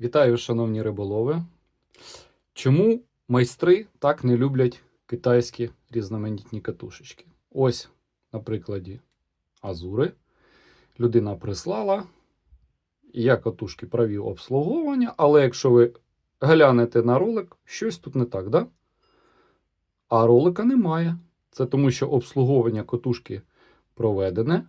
Вітаю, шановні риболови. Чому майстри так не люблять китайські різноманітні катушечки? Ось, на прикладі Азури. Людина прислала, я катушки провів обслуговування, але якщо ви глянете на ролик, щось тут не так, да? А ролика немає. Це тому, що обслуговування катушки проведене,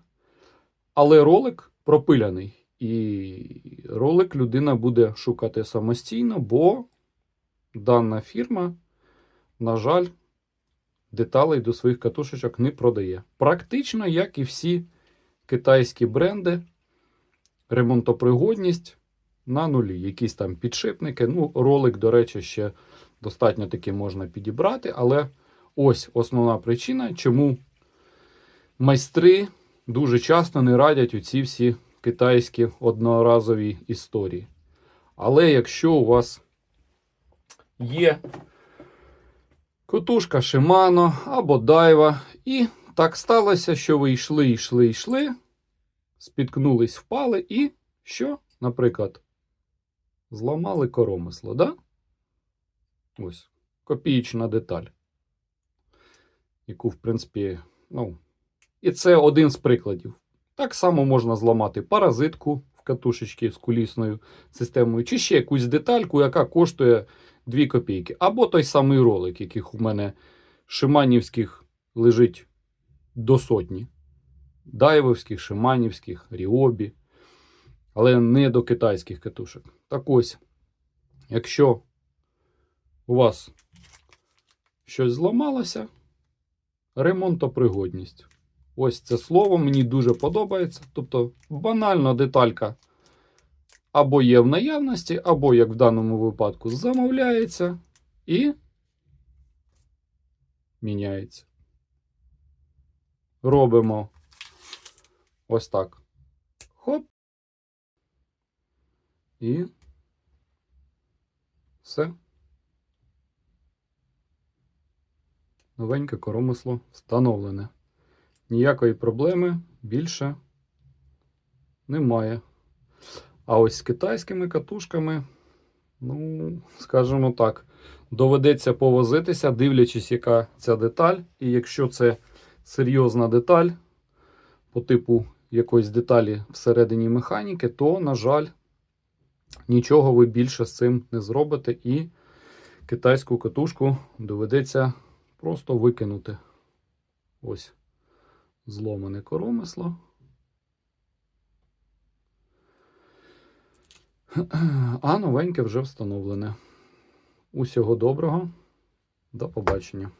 але ролик пропиляний. І ролик людина буде шукати самостійно, бо дана фірма, на жаль, деталей до своїх катушечок не продає. Практично, як і всі китайські бренди, ремонтопригодність на нулі. Якісь там підшипники. Ну, ролик, до речі, ще достатньо таки можна підібрати, але ось основна причина, чому майстри дуже часто не радять оці всі китайські одноразові історії. Але якщо у вас є котушка Shimano або Daiwa, і так сталося, що ви йшли, йшли, йшли, спіткнулись, впали, і що, наприклад, зламали коромисло, да? Ось, копієчна деталь, яку, в принципі, ну, і це один з прикладів. Так само можна зламати паразитку в катушечці з кулісною системою, чи ще якусь детальку, яка коштує 2 копійки. Або той самий ролик, яких у мене шиманівських лежить до сотні. Дайвовських, шиманівських, ріобі, але не до китайських катушок. Так ось, якщо у вас щось зламалося, ремонтопригодність. Ось це слово мені дуже подобається. Тобто банальна деталька або є в наявності, або, як в даному випадку, замовляється і міняється. Робимо ось так. Хоп. І все. Новеньке коромисло встановлене. Ніякої проблеми більше немає. А ось з китайськими катушками, ну, скажімо так, доведеться повозитися, дивлячись, яка ця деталь. І якщо це серйозна деталь по типу якоїсь деталі всередині механіки, то, на жаль, нічого ви більше з цим не зробите, і китайську катушку доведеться просто викинути. Ось зломане коромисло. А новеньке вже встановлене. Усього доброго. До побачення.